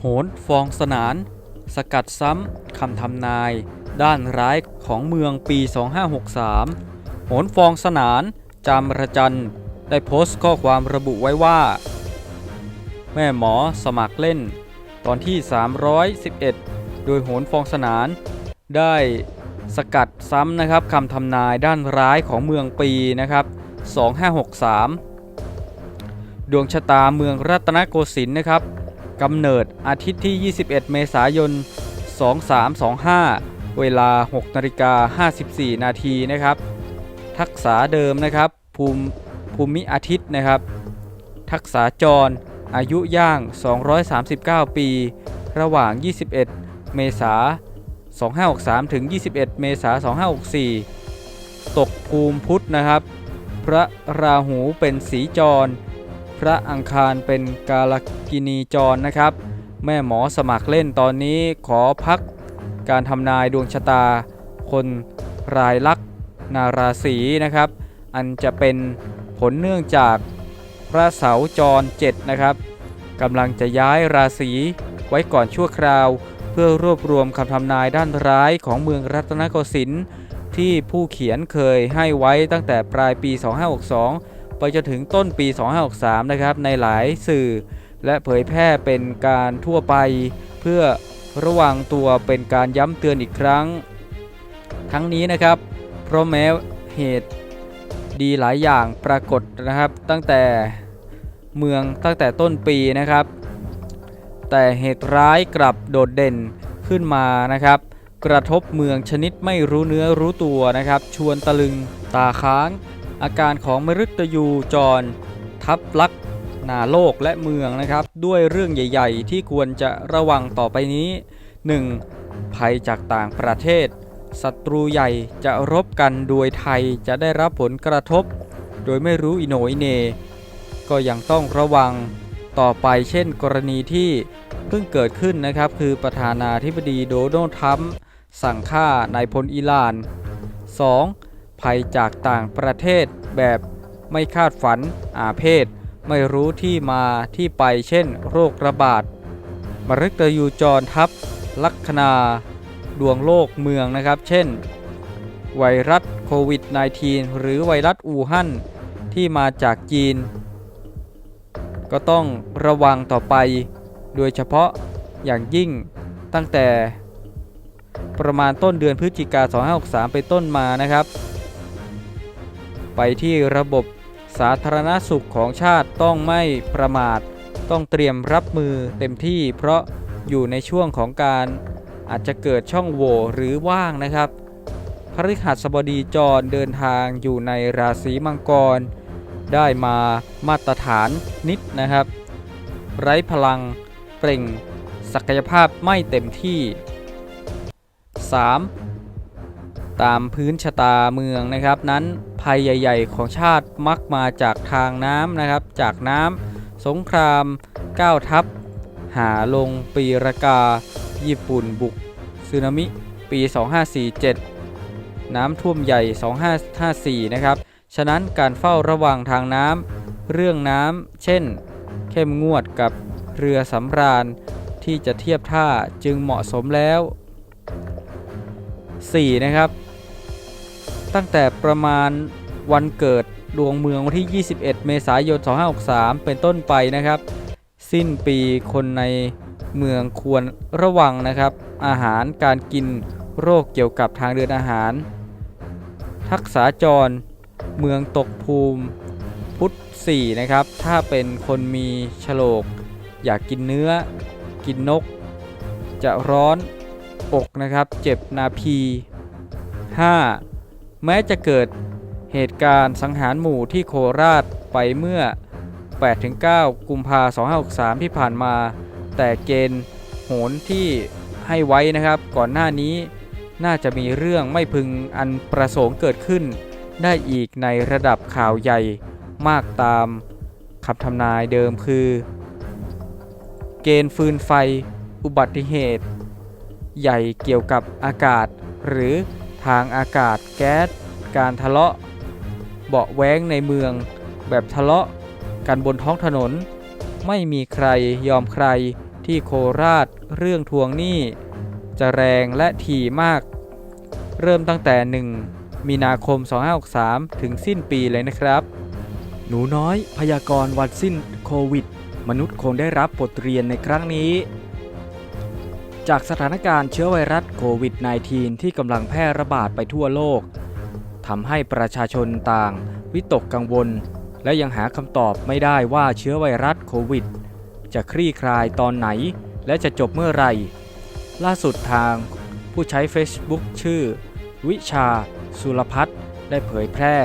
โหนฟองสนาน สกัดซ้ำคำทำนาย ด้านร้ายของเมืองปี 2563 โหนฟองสนาน จามระจันได้โพสต์ข้อความระบุไว้ว่า แม่หมอสมัครเล่น ตอนที่ 311 โดยโหนฟองสนาน ได้สกัดซ้ำนะครับคำทำนายด้านร้ายของเมืองปีนะครับ 2563 ดวงชะตาเมืองรัตนโกสินทร์นะครับ กำเนิดอาทิตย์ที่ 21 เมษายน 2325 เวลา 6นาฬิกา54 นาทีนะครับ ทักษะเดิมนะครับภูมิภูมิอาทิตย์นะครับ ทักษะจร อายุย่าง 239 ปี ระหว่าง 21 เมษา2563 ถึง 21 เมษา2564 ตกภูมิพุทธนะครับ พระราหูเป็นสีจร พระอังคารเป็นกาลกินีจรนะครับ แม่หมอสมัครเล่นตอนนี้ขอพักการทำนายดวงชะตา คนรายลักษณ์นาราศีนะครับ อันจะเป็นผลเนื่องจากพระเสาจร7นะครับกำลังจะย้ายราศีไว้ก่อนชั่วคราว เพื่อรวบรวมคำทำนายด้านร้ายของเมืองรัตนโกสินทร์ที่ผู้เขียนเคยให้ไว้ตั้งแต่ปลายปี 2562 ไปจนถึงต้นปี 2563 นะครับ ในหลายสื่อ และเผยแพร่เป็นการทั่วไป เพื่อระวังตัวเป็นการย้ำเตือนอีกครั้ง ทั้งนี้นะครับ เพราะแม้เหตุดีหลายอย่างปรากฏนะครับ ตั้งแต่เมืองตั้งแต่ต้นปีนะครับ แต่เหตุร้ายกลับโดดเด่นขึ้นมานะครับ กระทบเมืองชนิดไม่รู้เนื้อรู้ตัวนะครับ ชวนตะลึงตาค้าง อาการของมฤตยูจร ทับลักนาโลกและเมืองนะครับ ด้วยเรื่องใหญ่ ๆ ที่ควรจะระวังต่อไปนี้ 1. ภัยจากต่างประเทศศัตรูใหญ่จะรบกันโดยไทยจะได้รับผลกระทบ โดยไม่รู้อิโหนอิเน ก็ยังต้องระวังต่อไปเช่นกรณีที่เพิ่งเกิดขึ้นนะครับ คือประธานาธิบดีโดนัลด์ทรัมป์สั่งฆ่านายพลอิหร่าน 2. ภัยจากต่างประเทศแบบไม่คาดฝันอาเพศ ไม่รู้ที่มาที่ไปเช่นโรคระบาดมฤตยูจรทับ ลัคนา ดวงโลกเมืองนะครับ เช่น ไวรัสโควิด -19 หรือไวรัสอู่ฮั่นที่มาจากจีน ก็ต้องระวังต่อไป โดยเฉพาะอย่างยิ่งตั้งแต่ประมาณต้นเดือนพฤศจิกา2563ไปต้นมานะครับ ไปที่ระบบสาธารณสุขของชาติต้องไม่ประมาท ต้องเตรียมรับมือเต็มที่ เพราะอยู่ในช่วงของการอาจจะเกิดช่องโหว่หรือว่างนะครับพฤหัสบดีจรเดินทางอยู่ในราศีมังกร ได้มามาตรฐานนิดนะครับ ไร้พลังเปล่งศักยภาพไม่เต็มที่ 3. ตามพื้นชะตาเมืองนะครับนั้น ภัยใหญ่ ๆ ของชาติมักมาจากทางน้ำนะครับ จากน้ำสงครามก้าวทัพหาลงปีรากา ญี่ปุ่นบุกสึนามิปี 2547 น้ำท่วมใหญ่ 2554 นะครับ ฉะนั้นการเฝ้าระวังทางน้ำเรื่องน้ำเช่น เข้มงวดกับเรือสำราญที่จะเทียบท่าจึงเหมาะสมแล้ว 4. นะครับ ตั้งแต่ประมาณวันเกิดดวงเมืองวันที่ 21 เมษายน 2563 เป็นต้นไปนะครับ สิ้นปีคนในเมืองควรระวังนะครับ อาหารการกินโรคเกี่ยวกับทางเดินอาหาร ทักษาจร เมืองตกภูมิ พุทธ4นะครับ ถ้าเป็นคนมีฉลก อยากกินเนื้อ กินนก จะร้อนอกนะครับ เจ็บนาพี 5. แม้จะเกิดเหตุการณ์สังหารหมู่ที่โคราชไปเมื่อ 8-9 กุมภาพันธ์2563 ที่ผ่านมา แต่เกณฑ์โหนที่ให้ไว้นะครับ ก่อนหน้านี้น่าจะมีเรื่องไม่พึงอันประสงค์เกิดขึ้น ได้อีกในระดับข่าวใหญ่มากตามคำทำนายเดิมคือ เกณฑ์ฟืนไฟ อุบัติเหตุ ใหญ่เกี่ยวกับอากาศหรือ ทางอากาศแก๊ส การทะเลาะ เบาะแว้งในเมือง แบบทะเลาะกันบนท้องถนน ไม่มีใครยอมใครที่โคราชเรื่องทวงหนี้ จะแรงและถี่มาก เริ่มตั้งแต่ 1 มีนาคม 2563 ถึงสิ้นปีเลยนะครับ หนูน้อยพยากรณ์วันสิ้นโควิด มนุษย์คงได้รับบทเรียนในครั้งนี้ จากสถานการณ์เชื้อไวรัสโควิด -19 ที่กำลังแพร่ระบาดไปทั่วโลกทำให้ประชาชนต่างวิตกกังวล และยังหาคำตอบไม่ได้ว่าเชื้อไวรัสโควิด จะคลี่คลายตอนไหน และจะจบเมื่อไหร่ล่าสุดทางผู้ใช้ Facebook ชื่อ วิชา สุรพัฒน์ได้เผยแพร่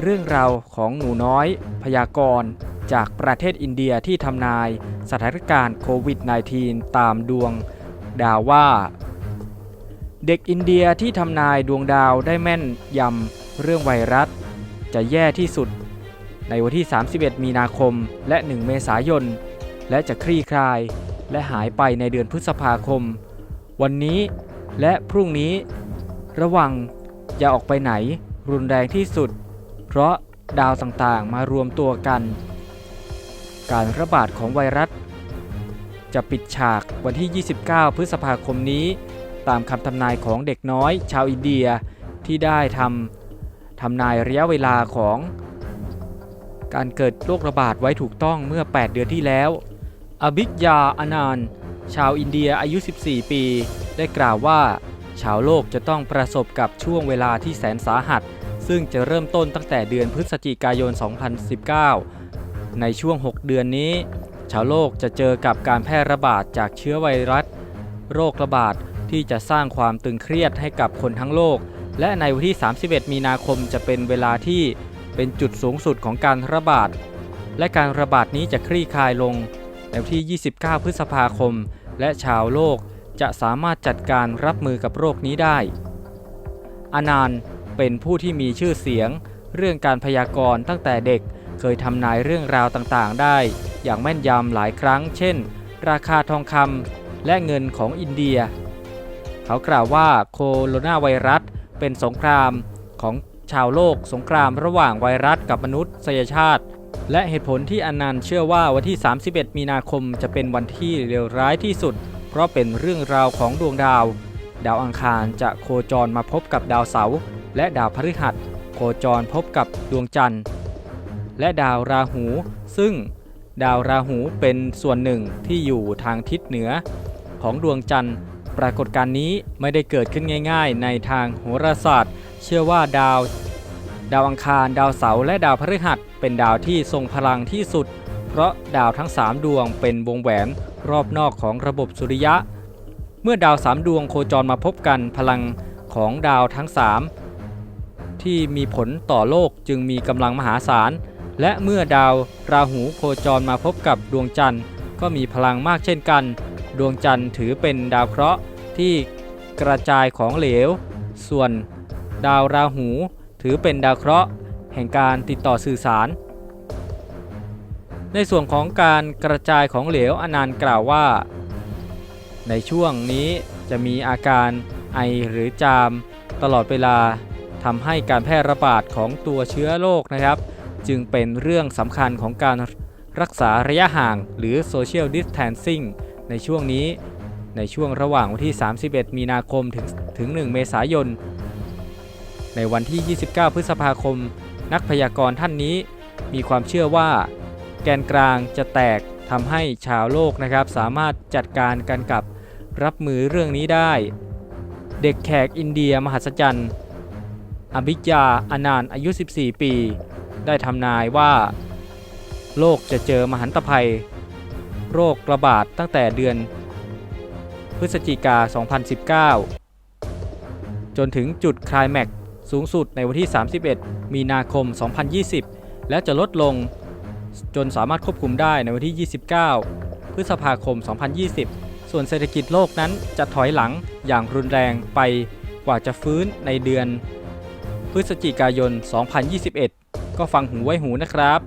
เรื่องราวของหนูน้อย พยากรณ์จากประเทศอินเดียที่ทำนายสถานการณ์โควิด -19 ตามดวง ดาวว่า เด็กอินเดียที่ทำนายดวงดาวได้แม่นยำเรื่องไวรัส จะแย่ที่สุด ในวันที่ 31 มีนาคมและ 1 เมษายน และจะคลี่คลาย และหายไปในเดือนพฤษภาคม วันนี้และพรุ่งนี้ ระวังอย่าออกไปไหนรุนแรงที่สุด เพราะดาวต่างๆมารวมตัวกัน การระบาดของไวรัส จะปิดฉากวันที่ 29 พฤษภาคมนี้ ตามคำทำนายของเด็กน้อยชาวอินเดียที่ได้ทำทำนายระยะเวลาของ การเกิดโรคระบาดไว้ถูกต้องเมื่อ 8 เดือนที่แล้ว อบิกยาอานานต์ชาวอินเดียอายุ 14 ปี ได้กล่าวว่า ชาวโลกจะต้องประสบกับช่วงเวลาที่แสนสาหัส ซึ่งจะเริ่มต้นตั้งแต่เดือนพฤศจิกายน 2019 ในช่วง 6 เดือนนี้ ชาวโลกจะเจอกับการแพร่ระบาดจากเชื้อไวรัส โรคระบาดที่จะสร้างความตึงเครียดให้กับคนทั้งโลก และในวันที่ 31 มีนาคมจะเป็นเวลาที่เป็นจุดสูงสุดของการระบาด และการระบาดนี้จะคลี่คลายลง ในวันที่ 29 พฤษภาคม และชาวโลกจะสามารถจัดการรับมือกับโรคนี้ได้อานานต์เป็นผู้ที่มีชื่อเสียง เรื่องการพยากรณ์ตั้งแต่เด็ก เคยทำนายเรื่องราวต่างๆ ได้ อย่างแม่นยำหลายครั้ง เช่น ราคาทองคำและเงินของอินเดีย เขากล่าวว่าโคโรนาไวรัสเป็นสงครามของชาวโลกสงครามระหว่างไวรัสกับมนุษยชาติ และเหตุผลที่อนันต์เชื่อว่าวันที่ 31 มีนาคมจะเป็นวันที่เลวร้ายที่สุด เพราะเป็นเรื่องราวของดวงดาว ดาวอังคารจะโคจรมาพบกับดาวเสาร์และดาวพฤหัส โคจรพบกับดวงจันทร์ และดาวราหู ซึ่งดาวราหูเป็นส่วนหนึ่งที่อยู่ทางทิศเหนือ ของดวงจันทร์ ปรากฏการณ์นี้ไม่ได้เกิดขึ้นง่าย ๆ ในทางโหราศาสตร์ เชื่อว่าดาว ดาวอังคาร ดาวเสาร์และดาวพฤหัส เป็นดาวที่ทรงพลังที่สุด เพราะดาวทั้ง 3 ดวงเป็นวงแหวนรอบนอกของระบบสุริยะ เมื่อดาว3ดวงโคจรมาพบกันพลังของดาวทั้ง 3 ที่มีผลต่อโลกจึงมีกำลังมหาศาล และเมื่อดาวราหูโคจรมาพบกับดวงจันทร์ ก็มีพลังมากเช่นกัน ดวงจันทร์ถือเป็นดาวเคราะห์ที่กระจายของเหลว ส่วนดาวราหูถือเป็นดาวเคราะห์แห่งการติดต่อสื่อสาร ในส่วนของการกระจายของเหลวอนันต์กล่าวว่า ในช่วงนี้จะมีอาการไอหรือจามตลอดเวลาทำให้การแพร่ระบาดของตัวเชื้อโรคนะครับ จึงเป็นเรื่องสำคัญของการรักษาระยะห่างหรือ Social Distancing ในช่วงนี้ ในช่วงระหว่างวันที่ 31 มีนาคมถึงถึง 1 เมษายน ในวันที่ 29 พฤษภาคม นักพยากรณ์ท่านนี้ มีความเชื่อว่า แกนกลางจะแตกทำให้ชาวโลกนะครับสามารถจัดการกันกับรับมือเรื่องนี้ได้ เด็กแขกอินเดียมหัศจรรย์อภิยาอานานต์อายุ 14 ปี ได้ทำนายว่า โลกจะเจอมหันตภัย โรคระบาดตั้งแต่เดือน พฤศจิกา 2019 จนถึงจุดคลายแม็กซ์สูงสุดในวันที่ 31 มีนาคม 2020 และจะลดลงจนสามารถควบคุมได้ในวันที่ 29 พฤษภาคม 2020 ส่วนเศรษฐกิจโลกนั้นจะถอยหลังอย่างรุนแรงไปกว่าจะฟื้นในเดือน พฤศจิกายน 2021 ก็ฟังหูไว้หูนะครับ